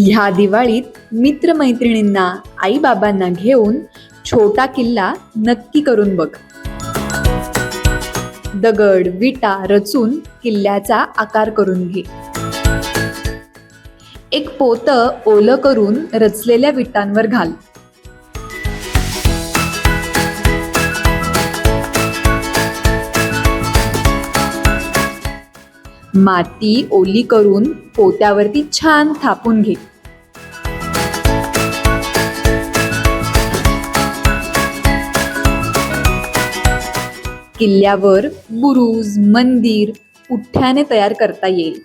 ह्या दिवाळीत मित्रमैत्रिणींना आईबाबांना घेऊन छोटा किल्ला नक्की करून बघ. दगड विटा रचून किल्ल्याचा आकार करून घे. एक पोतं ओलं करून रचलेल्या विटांवर घाल. माती ओली करून पोत्यावरती छान थापून घे. किल्ल्यावर बुरुज मंदिर उठ्ठ्याने तयार करता येईल.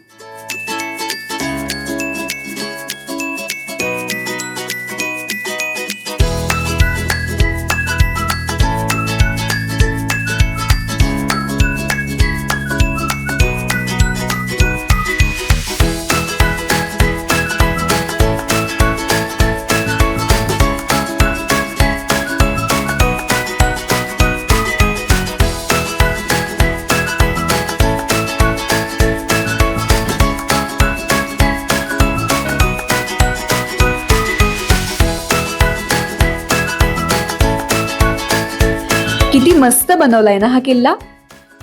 किती मस्त बनवलाय ना हा किल्ला?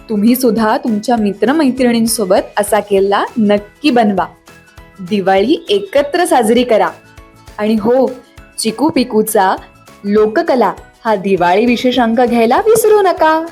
तुम्ही सुद्धा तुमच्या मित्रमैत्रिणींसोबत असा किल्ला नक्की बनवा. दिवाळी एकत्र साजरी करा. आणि हो चिकू पिकूचा लोककला हा दिवाळी विशेषांक घ्यायला विसरू नका.